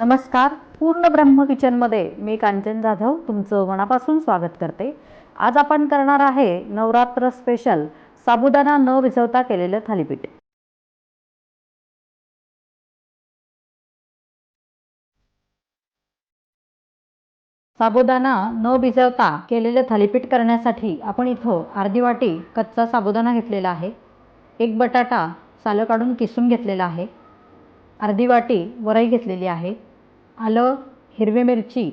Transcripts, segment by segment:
नमस्कार. पूर्ण ब्रह्म किचनमध्ये मी कांचन जाधव तुमचं मनापासून स्वागत करते. आज आपण करणार आहे नवरात्र स्पेशल साबुदाणा न भिजवता केलेलं थालीपीठ. साबुदाणा न भिजवता केलेलं थालीपीठ करण्यासाठी आपण इथं अर्धी वाटी कच्चा साबुदाणा घेतलेला आहे. एक बटाटा सालं काढून किसून घेतलेला आहे. अर्धी वाटी वरई घेतलेली आहे. आलं हिरवी मिरची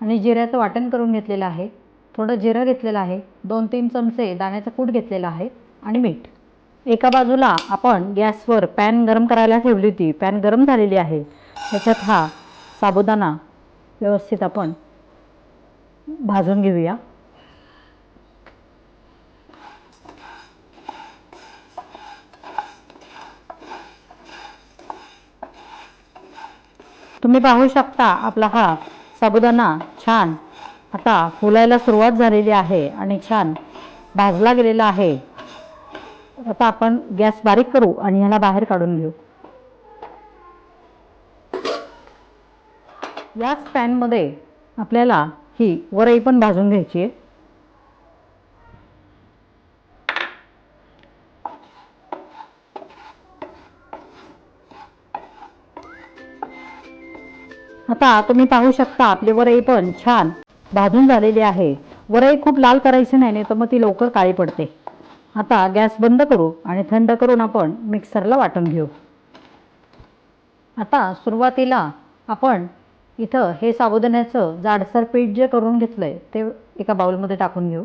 आणि जिऱ्याचं वाटण करून घेतलेलं आहे. थोडं जिरं घेतलेलं आहे. दोन तीन चमचे दाण्याचं कूट घेतलेलं आहे आणि मीठ. एका बाजूला आपण गॅसवर पॅन गरम करायला ठेवली होती. पॅन गरम झालेली आहे. त्याच्यात हा साबुदाणा व्यवस्थित आपण भाजून घेऊया. तुम्ही पाहू शकता आपला हा साबुदाणा छान आता फुलायला सुरुवात झालेली आहे आणि छान भाजला गेलेला आहे. आता आपण गॅस बारीक करू आणि ह्याला बाहेर काढून घेऊ. याच पॅनमध्ये आपल्याला ही वरई पण भाजून घ्यायची आहे. आता तुम्ही पाहू शकता आपली वरई पण छान भाजून झालेली आहे. वरई खूप लाल करायची नाही नाही तर मग ती लवकर काळी पडते. आता गॅस बंद करू आणि थंड करून आपण मिक्सरला वाटून घेऊ. आता सुरुवातीला आपण इथं हे साबुदाण्याचं जाडसर पीठ जे करून घेतलं आहे ते एका बाउलमध्ये टाकून घेऊ.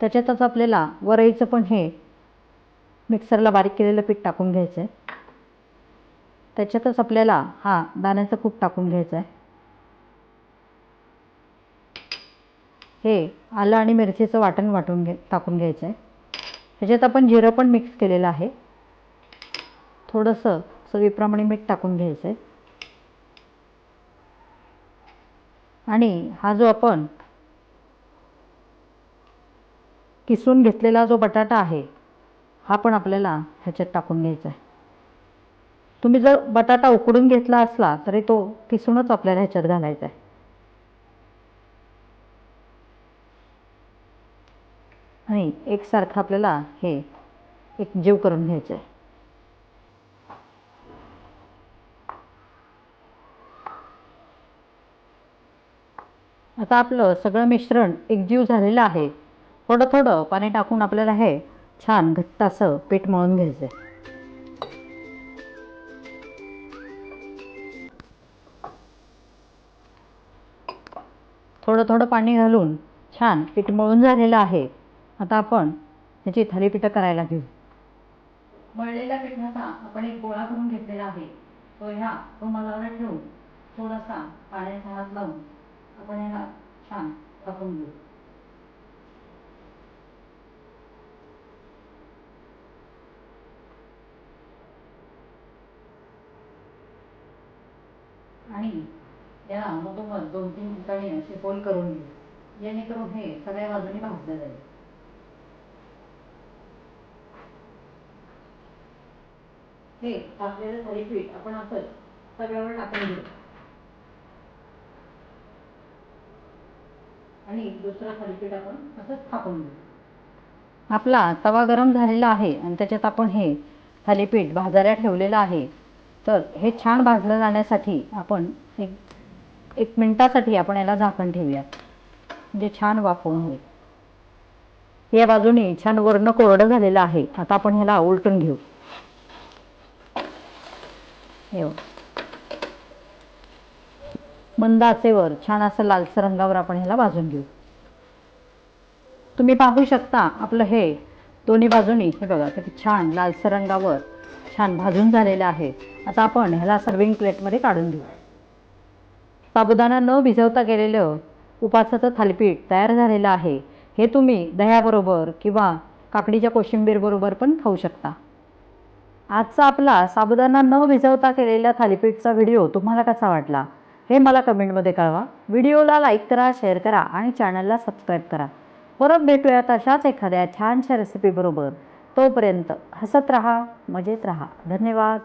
त्याच्यातच आपल्याला वरईचं पण हे मिक्सरला बारीक केलेलं पीठ टाकून घ्यायचं आहे त्याच्यातच आपल्याला हा दाण्याचं कूट टाकून घ्यायचं आहे. हे आलं आणि मिरचीचं वाटण वाटून घे टाकून घ्यायचं आहे. ह्याच्यात आपण जिरं पण मिक्स केलेलं आहे. थोडंसं चवीप्रमाणे मीठ टाकून घ्यायचं आहे. आणि हा जो आपण किसून घेतलेला जो बटाटा आहे हा पण आपल्याला ह्याच्यात टाकून घ्यायचा आहे. तुम्ही जर बटाटा उकडून घेतला असला तरी तो किसूनच आपल्याला ह्याच्यात घालायचा आहे. आणि एकसारखं आपल्याला हे एक जीव करून घ्यायचं आहे. आता आपलं सगळं मिश्रण एकजीव झालेलं आहे. थोडं थोडं पाणी टाकून आपल्याला हे छान घट्ट असं पीठ मळून घ्यायचं आहे. थोडं थोडं पाणी घालून छान पीठ मळून झालेलं आहे. आता आपण ह्याची थालीपीठं करायला घेऊ. मळलेल्या पिठाचा आपण एक गोळा करून घेतलेला आहे. तो ह्या रुमालावर ठेवून थोडासा पाण्याचा हात लावून आपण ह्याला छान टाकून घेऊ. आणि या मधोमध दोन तीन ठिकाणी असे फोल करून घेऊ. जेणेकरून हे सगळ्या बाजूने भाजलं जाईल. हे टाकलेलं थालीपीठ आपण असंच सगळ्यावर टाकून घेऊ. आणि दुसरं थालीपीठ आपण असंच थापून घेऊ. आपला तवा गरम झालेला आहे आणि त्याच्यात आपण हे थालीपीठ भाजायला ठेवलेलं आहे. तर हे छान भाजलं जाण्यासाठी आपण एक एक मिनटासाठी आपण याला झाकण ठेवूयात. म्हणजे छान वाफवून होईल. या बाजूने छान वर्ण कोरडं झालेलं आहे. आता आपण ह्याला उलटून घेऊ. हे मंद आचेवर छान असं लालसर रंगावर आपण ह्याला भाजून घेऊ. तुम्ही पाहू शकता आपलं हे दोन्ही बाजूनी हे बघा किती छान लालसर रंगावर छान भाजून झालेलं आहे. आता आपण ह्याला सर्विंग प्लेटमध्ये काढून घेऊ. साबुदाणा न भिजवता केलेलं उपासाचं थालीपीठ तयार झालेलं आहे. हे तुम्ही दह्याबरोबर किंवा काकडीच्या कोशिंबीरबरोबर पण खाऊ शकता. आजचा आपला साबुदाणा न भिजवता केलेल्या थालीपीठचा व्हिडिओ तुम्हाला कसा वाटला? हे मला कमेंटमध्ये कळवा. व्हिडिओला लाईक करा शेअर करा आणि चॅनलला सबस्क्राईब करा. परत भेटूयात अशाच एखाद्या छानशा रेसिपीबरोबर तोपर्यंत हसत राहा मजेत राहा. धन्यवाद.